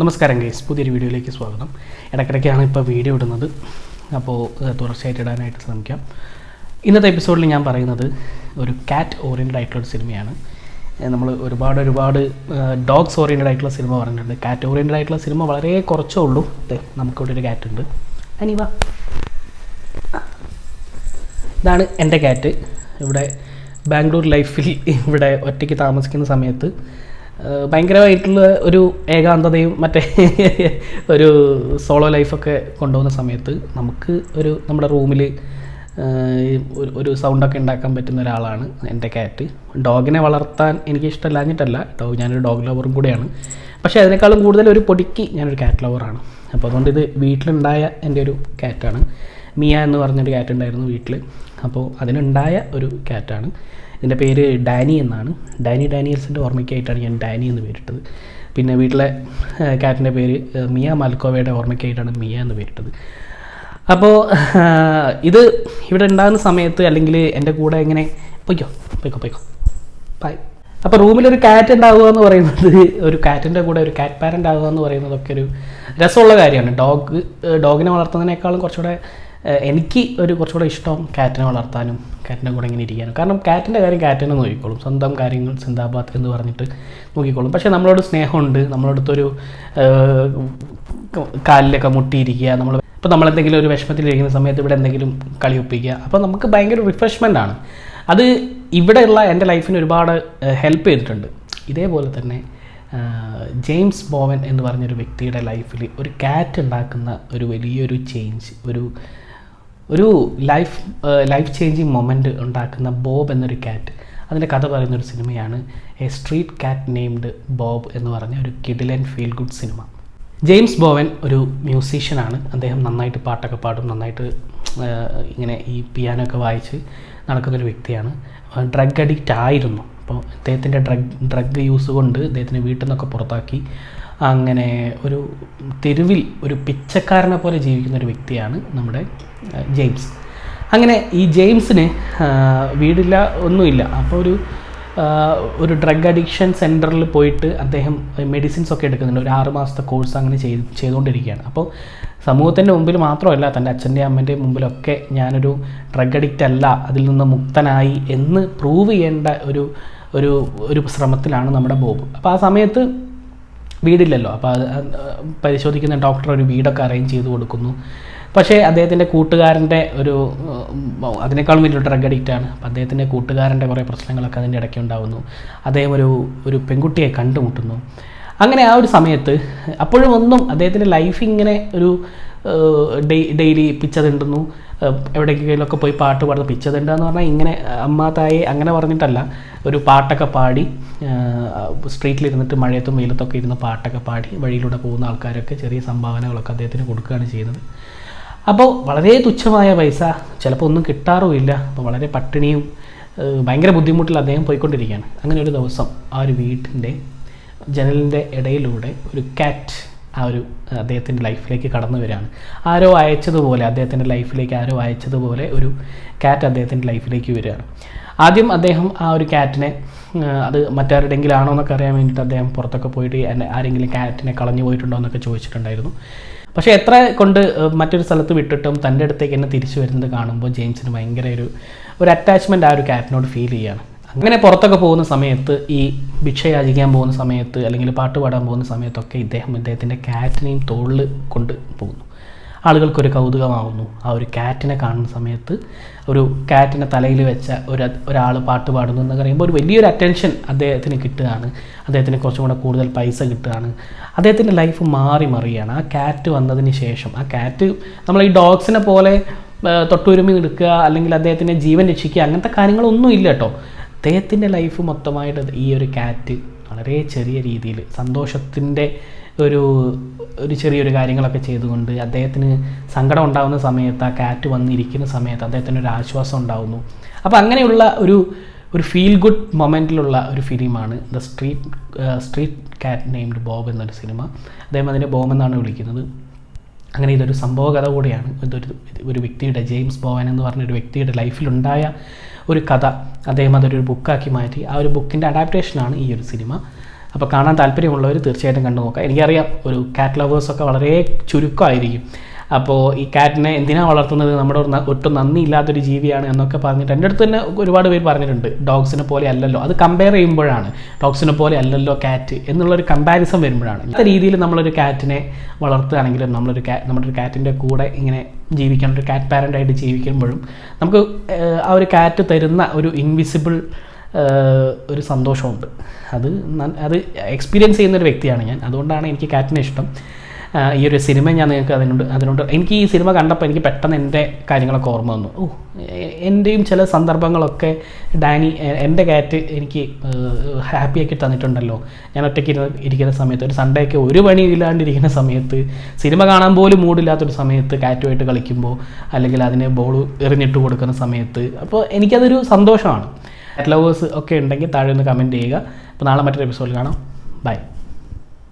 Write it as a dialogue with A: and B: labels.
A: നമസ്കാരം ഗൈസ് പുതിയൊരു വീഡിയോയിലേക്ക് സ്വാഗതം. ഇടയ്ക്കിടയ്ക്കാണ് ഇപ്പോൾ വീഡിയോ ഇടുന്നത്. അപ്പോൾ തുടർച്ചയായിട്ട് ഇടാനായിട്ട് ശ്രമിക്കാം. ഇന്നത്തെ എപ്പിസോഡിൽ ഞാൻ പറയുന്നത് ഒരു കാറ്റ് ഓറിയന്റഡ് ആയിട്ടുള്ള സിനിമയാണ് നമ്മൾ ഒരുപാട് ഒരുപാട് ഡോഗ്സ് ഓറിയന്റഡ് ആയിട്ടുള്ള സിനിമ പറഞ്ഞിട്ടുണ്ട്. കാറ്റ് ഓറിയന്റഡ് ആയിട്ടുള്ള സിനിമ വളരെ കുറച്ചേ ഉള്ളൂ. നമുക്കിവിടെ ഒരു കാറ്റ് ഉണ്ട്. അനിവ ഇതാണ് എന്റെ കാറ്റ് ഇവിടെ ബാംഗ്ലൂർ ലൈഫിൽ ഇവിടെ ഒറ്റയ്ക്ക് താമസിക്കുന്ന സമയത്ത് ഭയങ്കരമായിട്ടുള്ള ഒരു ഏകാന്തതയും മറ്റേ ഒരു സോളോ ലൈഫൊക്കെ കൊണ്ടുപോകുന്ന സമയത്ത് നമുക്ക് ഒരു നമ്മുടെ റൂമിൽ ഒരു സൗണ്ടൊക്കെ ഉണ്ടാക്കാൻ പറ്റുന്ന ഒരാളാണ് എന്റെ കാറ്റ് ഡോഗിനെ വളർത്താൻ എനിക്ക് ഇഷ്ടമല്ലാഞ്ഞിട്ടല്ല ഡോഗ് ഞാനൊരു ഡോഗ് ലവറും കൂടെയാണ്. പക്ഷേ അതിനേക്കാളും കൂടുതൽ ഒരു പൊടിക്ക് ഞാനൊരു കാറ്റ് ലവറാണ് അപ്പോൾ അതുകൊണ്ട് ഇത് വീട്ടിലുണ്ടായ എന്റെ ഒരു കാറ്റാണ് മിയ എന്ന് പറഞ്ഞൊരു കാറ്റ് ഉണ്ടായിരുന്നു വീട്ടിൽ അപ്പോൾ അതിനുണ്ടായ ഒരു കാറ്റാണ് ഇതിന്റെ പേര് ഡാനി എന്നാണ്. ഡാനി ഡാനിയൽസിന്റെ ഓർമ്മയ്ക്കായിട്ടാണ് ഞാൻ ഡാനി എന്ന് പേരിട്ടത്. പിന്നെ വീട്ടിലെ കാറ്റിന്റെ പേര് മിയ മൽക്കോവയുടെ ഓർമ്മയ്ക്കായിട്ടാണ് മിയ എന്ന് പേരിട്ടത്. അപ്പോൾ ഇത് ഇവിടെ ഉണ്ടാകുന്ന സമയത്ത് അല്ലെങ്കിൽ എന്റെ കൂടെ എങ്ങനെ പൊയ്ക്കോ പൊയ്ക്കോ പൊയ്ക്കോ. ബൈ അപ്പോൾ റൂമിലൊരു കാറ്റ് ഉണ്ടാവുക എന്ന് പറയുന്നത് ഒരു കാറ്റിന്റെ കൂടെ ഒരു കാറ്റ് പാരന്റ് ആവുക എന്ന് പറയുന്നതൊക്കെ ഒരു രസമുള്ള കാര്യമാണ്. ഡോഗ് ഡോഗിനെ വളർത്തുന്നതിനേക്കാളും കുറച്ചുകൂടെ എനിക്ക് ഒരു കുറച്ചുകൂടെ ഇഷ്ടം കാറ്റിനെ വളർത്താനും കാറ്റിന്റെ കൂടെ ഇങ്ങനെ ഇരിക്കാനും. കാരണം കാറ്റിന്റെ കാര്യം കാറ്റിനെ നോക്കിക്കോളും. സ്വന്തം കാര്യങ്ങൾ സിന്ദാബാദ് എന്ന് പറഞ്ഞിട്ട് നോക്കിക്കോളും. പക്ഷേ നമ്മളോട് സ്നേഹമുണ്ട്. നമ്മളടുത്തൊരു കാലിലൊക്കെ മുട്ടിയിരിക്കുക. നമ്മൾ ഇപ്പോൾ നമ്മളെന്തെങ്കിലും ഒരു വിഷമത്തിലിരിക്കുന്ന സമയത്ത് ഇവിടെ എന്തെങ്കിലും കളി ഒപ്പിക്കുക. അപ്പോൾ നമുക്ക് ഭയങ്കര റിഫ്രഷ്മെന്റ് ആണ്. അത് ഇവിടെയുള്ള എന്റെ ലൈഫിന് ഒരുപാട് ഹെൽപ്പ് ചെയ്തിട്ടുണ്ട്. ഇതേപോലെ തന്നെ ജെയിംസ് ബോവൻ എന്ന് പറഞ്ഞൊരു വ്യക്തിയുടെ ലൈഫിൽ ഒരു കാറ്റ് ഉണ്ടാക്കുന്ന ഒരു വലിയൊരു ചേഞ്ച് ഒരു ഒരു ലൈഫ് ലൈഫ് ചേഞ്ചിങ് മൊമെന്റ് ഉണ്ടാക്കുന്ന ബോബ് എന്നൊരു ക്യാറ്റ് അതിന്റെ കഥ പറയുന്ന ഒരു സിനിമയാണ് a street cat named Bob എന്ന് പറഞ്ഞ ഒരു കിഡിലൻ feel good cinema. James Bowen ഒരു മ്യൂസീഷ്യനാണ് അദ്ദേഹം നന്നായിട്ട് പാട്ടൊക്കെ പാടും നന്നായിട്ട് ഇങ്ങനെ ഈ പിയാനോ ഒക്കെ വായിച്ച് നടക്കുന്നൊരു വ്യക്തിയാണ്. ഡ്രഗ് അഡിക്റ്റ് ആയിരുന്നു. അപ്പോൾ അദ്ദേഹത്തിന്റെ ഡ്രഗ് ഡ്രഗ് യൂസ് കൊണ്ട് അദ്ദേഹത്തിന്റെ വീട്ടിൽ നിന്നൊക്കെ പുറത്താക്കി. അങ്ങനെ ഒരു തെരുവിൽ ഒരു പിച്ചക്കാരനെ പോലെ ജീവിക്കുന്ന ഒരു വ്യക്തിയാണ് നമ്മുടെ ജെയിംസ്. അങ്ങനെ ഈ ജെയിംസിന് വീടില്ല ഒന്നുമില്ല. അപ്പോൾ ഒരു ഒരു ഡ്രഗ് അഡിക്ഷൻ സെന്ററിൽ പോയിട്ട് അദ്ദേഹം മെഡിസിൻസ് ഒക്കെ എടുക്കുന്നുണ്ട്. ഒരു ആറ് മാസത്തെ കോഴ്സ് അങ്ങനെ ചെയ്ത് ചെയ്തുകൊണ്ടിരിക്കുകയാണ്. അപ്പോൾ സമൂഹത്തിന്റെ മുമ്പിൽ മാത്രമല്ല തന്റെ അച്ഛന്റെ അമ്മന്റെ മുമ്പിലൊക്കെ ഞാനൊരു ഡ്രഗ് അഡിക്റ്റ് അല്ല അതിൽ നിന്ന് മുക്തനായി എന്ന് പ്രൂവ് ചെയ്യേണ്ട ഒരു ഒരു ഒരു ശ്രമത്തിലാണ് നമ്മുടെ ബോബ്. അപ്പോൾ ആ സമയത്ത് വീടില്ലല്ലോ. അപ്പോൾ അത് പരിശോധിക്കുന്ന ഡോക്ടർ ഒരു വീടൊക്കെ അറേഞ്ച് ചെയ്ത് കൊടുക്കുന്നു. പക്ഷേ അദ്ദേഹത്തിന്റെ കൂട്ടുകാരന്റെ ഒരു അതിനേക്കാളും വലിയ ഡ്രഗ് അഡിക്റ്റ് ആണ്. അപ്പോൾ അദ്ദേഹത്തിന്റെ കൂട്ടുകാരന്റെ കുറേ പ്രശ്നങ്ങളൊക്കെ അതിന്റെ ഇടയ്ക്ക് ഉണ്ടാകുന്നു അദ്ദേഹം ഒരു ഒരു പെൺകുട്ടിയെ കണ്ടുമുട്ടുന്നു. അങ്ങനെ ആ ഒരു സമയത്ത് അപ്പോഴും ഒന്നും അദ്ദേഹത്തിന്റെ ലൈഫ് ഇങ്ങനെ ഒരു ഡെയിലി പിച്ചതുണ്ടെന്നു എവിടേക്കെങ്കിലുമൊക്കെ പോയി പാട്ട് പാടുന്ന പിച്ചതുണ്ടെന്ന് പറഞ്ഞാൽ ഇങ്ങനെ അമ്മ തായെ അങ്ങനെ പറഞ്ഞിട്ടല്ല. ഒരു പാട്ടൊക്കെ പാടി സ്ട്രീറ്റിലിരുന്നിട്ട് മഴയത്തും വെയിലത്തൊക്കെ ഇരുന്ന് പാട്ടൊക്കെ പാടി വഴിയിലൂടെ പോകുന്ന ആൾക്കാരൊക്കെ ചെറിയ സംഭാവനകളൊക്കെ അദ്ദേഹത്തിന് കൊടുക്കുകയാണ് ചെയ്യുന്നത്. അപ്പോൾ വളരെ തുച്ഛമായ പൈസ ചിലപ്പോൾ ഒന്നും കിട്ടാറുമില്ല. അപ്പോൾ വളരെ പട്ടിണിയും ഭയങ്കര ബുദ്ധിമുട്ടിൽ അദ്ദേഹം പോയിക്കൊണ്ടിരിക്കുകയാണ്. അങ്ങനെ ഒരു ദിവസം ആ ഒരു വീട്ടിന്റെ ജനലിന്റെ ഇടയിലൂടെ ഒരു കാറ്റ് ആ ഒരു അദ്ദേഹത്തിന്റെ ലൈഫിലേക്ക് കടന്നു വരികയാണ്. ആരോ അയച്ചതുപോലെ അദ്ദേഹത്തിന്റെ ലൈഫിലേക്ക് ആരോ അയച്ചതുപോലെ ഒരു കാറ്റ് അദ്ദേഹത്തിന്റെ ലൈഫിലേക്ക് വരികയാണ്. ആദ്യം അദ്ദേഹം ആ ഒരു കാറ്റിനെ അത് മറ്റാരുടെങ്കിലും ആണോ എന്നൊക്കെ അറിയാൻ വേണ്ടിയിട്ട് അദ്ദേഹം പുറത്തൊക്കെ പോയിട്ട് ആരെങ്കിലും കാറ്റിനെ കളഞ്ഞു പോയിട്ടുണ്ടോ എന്നൊക്കെ ചോദിച്ചിട്ടുണ്ടായിരുന്നു. പക്ഷേ എത്ര കൊണ്ട് മറ്റൊരു സ്ഥലത്ത് വിട്ടിട്ടും തന്റെ അടുത്തേക്ക് എന്നെ തിരിച്ചു വരുന്നത് കാണുമ്പോൾ ജെയിംസിന് ഭയങ്കര ഒരു ഒരു അറ്റാച്ച്മെന്റ് ആ ഒരു കാറ്റിനോട് ഫീൽ ചെയ്യാണ്. അങ്ങനെ പുറത്തൊക്കെ പോകുന്ന സമയത്ത് ഈ ഭിക്ഷ യാചിക്കാൻ പോകുന്ന സമയത്ത് അല്ലെങ്കിൽ പാട്ട് പാടാൻ പോകുന്ന സമയത്തൊക്കെ ഇദ്ദേഹം ഇദ്ദേഹത്തിന്റെ കാറ്റിനെയും തോളിൽ കൊണ്ട് പോകുന്നു. ആളുകൾക്കൊരു കൗതുകമാവുന്നു. ആ ഒരു കാറ്റിനെ കാണുന്ന സമയത്ത് ഒരു കാറ്റിനെ തലയിൽ വെച്ച ഒരു ഒരാൾ പാട്ട് പാടുന്നു എന്ന് പറയുമ്പോൾ ഒരു വലിയൊരു അറ്റൻഷൻ അദ്ദേഹത്തിന് കിട്ടുകയാണ്. അദ്ദേഹത്തിന് കുറച്ചും കൂടെ കൂടുതൽ പൈസ കിട്ടുകയാണ്. അദ്ദേഹത്തിന്റെ ലൈഫ് മാറി മറിയാണ് ആ കാറ്റ് വന്നതിന് ശേഷം ആ കാറ്റ് നമ്മൾ ഈ ഡോഗ്സിനെ പോലെ തൊട്ടുരുമി എടുക്കുക അല്ലെങ്കിൽ അദ്ദേഹത്തിന്റെ ജീവൻ രക്ഷിക്കുക അങ്ങനത്തെ കാര്യങ്ങളൊന്നും ഇല്ല കേട്ടോ. അദ്ദേഹത്തിന്റെ ലൈഫ് മൊത്തമായിട്ട് ഈ ഒരു കാറ്റ് വളരെ ചെറിയ രീതിയിൽ സന്തോഷത്തിന്റെ ഒരു ഒരു ചെറിയൊരു കാര്യങ്ങളൊക്കെ ചെയ്തുകൊണ്ട് അദ്ദേഹത്തിന് സങ്കടം ഉണ്ടാകുന്ന സമയത്ത് ആ കാറ്റ് വന്നിരിക്കുന്ന സമയത്ത് അദ്ദേഹത്തിന് ഒരു ആശ്വാസം ഉണ്ടാകുന്നു അപ്പോൾ അങ്ങനെയുള്ള ഒരു ഒരു ഫീൽ ഗുഡ് മൊമെന്റിലുള്ള ഒരു ഫിലിമാണ് the street street cat named Bob എന്നൊരു സിനിമ. അദ്ദേഹം അതിനെ ബോബ് എന്നാണ് വിളിക്കുന്നത്. അങ്ങനെ ഇതൊരു സംഭവ കഥ കൂടിയാണ്. ഇതൊരു ഒരു വ്യക്തിയുടെ ജെയിംസ് ബോവൻ എന്ന് പറഞ്ഞ ഒരു വ്യക്തിയുടെ ലൈഫിലുണ്ടായ ഒരു കഥ. അദ്ദേഹം അതൊരു ബുക്കാക്കി മാറ്റി. ആ ഒരു ബുക്കിന്റെ അഡാപ്റ്റേഷനാണ് ഈ ഒരു സിനിമ. അപ്പോൾ കാണാൻ താല്പര്യമുള്ളവർ തീർച്ചയായിട്ടും കണ്ടു നോക്കാം. എനിക്കറിയാം ഒരു കാറ്റ് ലവേഴ്സൊക്കെ വളരെ ചുരുക്കമായിരിക്കും. അപ്പോൾ ഈ കാറ്റിനെ എന്തിനാണ് വളർത്തുന്നത്? നമ്മുടെ ഒട്ടും നന്ദിയില്ലാത്തൊരു ജീവിയാണ് എന്നൊക്കെ പറഞ്ഞിട്ട് എന്റെ അടുത്ത് തന്നെ ഒരുപാട് പേര് പറഞ്ഞിട്ടുണ്ട്. ഡോഗ്സിനെ പോലെ അല്ലല്ലോ. അത് കമ്പയർ ചെയ്യുമ്പോഴാണ്. ഡോഗ്സിനെ പോലെ അല്ലല്ലോ കാറ്റ് എന്നുള്ളൊരു കമ്പാരിസൺ വരുമ്പോഴാണ്. ഇത്ത രീതിയിൽ നമ്മളൊരു കാറ്റിനെ വളർത്തുകയാണെങ്കിലും നമ്മളൊരു കാ നമ്മുടെ ഒരു കാറ്റിന്റെ കൂടെ ഇങ്ങനെ ജീവിക്കാൻ ഒരു കാറ്റ് പാരന്റായിട്ട് ജീവിക്കുമ്പോഴും നമുക്ക് ആ ഒരു കാറ്റ് തരുന്ന ഒരു ഇൻവിസിബിൾ ഒരു സന്തോഷമുണ്ട്. അത് അത് എക്സ്പീരിയൻസ് ചെയ്യുന്ന ഒരു വ്യക്തിയാണ് ഞാൻ. അതുകൊണ്ടാണ് എനിക്ക് കാറ്റിനെ ഇഷ്ടം. ഈ ഒരു സിനിമ ഞാൻ നിങ്ങൾക്ക് അതിനോട് അതിനോട് എനിക്ക് ഈ സിനിമ കണ്ടപ്പോൾ എനിക്ക് പെട്ടെന്ന് എന്റെ കാര്യങ്ങളൊക്കെ ഓർമ്മ വന്നു. ഓ എന്റെയും ചില സന്ദർഭങ്ങളൊക്കെ ഡാനി എന്റെ കാറ്റ് എനിക്ക് ഹാപ്പിയാക്കി തന്നിട്ടുണ്ടല്ലോ. ഞാൻ ഒറ്റയ്ക്ക് ഇരുന്ന് ഇരിക്കുന്ന സമയത്ത് ഒരു സൺഡേ ഒക്കെ ഒരു പണി ഇല്ലാണ്ടിരിക്കുന്ന സമയത്ത് സിനിമ കാണാൻ പോലും മൂടില്ലാത്തൊരു സമയത്ത് കാറ്റുമായിട്ട് കളിക്കുമ്പോൾ അല്ലെങ്കിൽ അതിനെ ബോൾ എറിഞ്ഞിട്ട് കൊടുക്കുന്ന സമയത്ത് അപ്പോൾ എനിക്കതൊരു സന്തോഷമാണ്. ലവേഴ്സ് ഒക്കെ ഉണ്ടെങ്കിൽ താഴെ ഒന്ന് കമന്റ് ചെയ്യുക. അപ്പോൾ നാളെ മറ്റൊരു എപ്പിസോഡിൽ കാണാം. ബൈ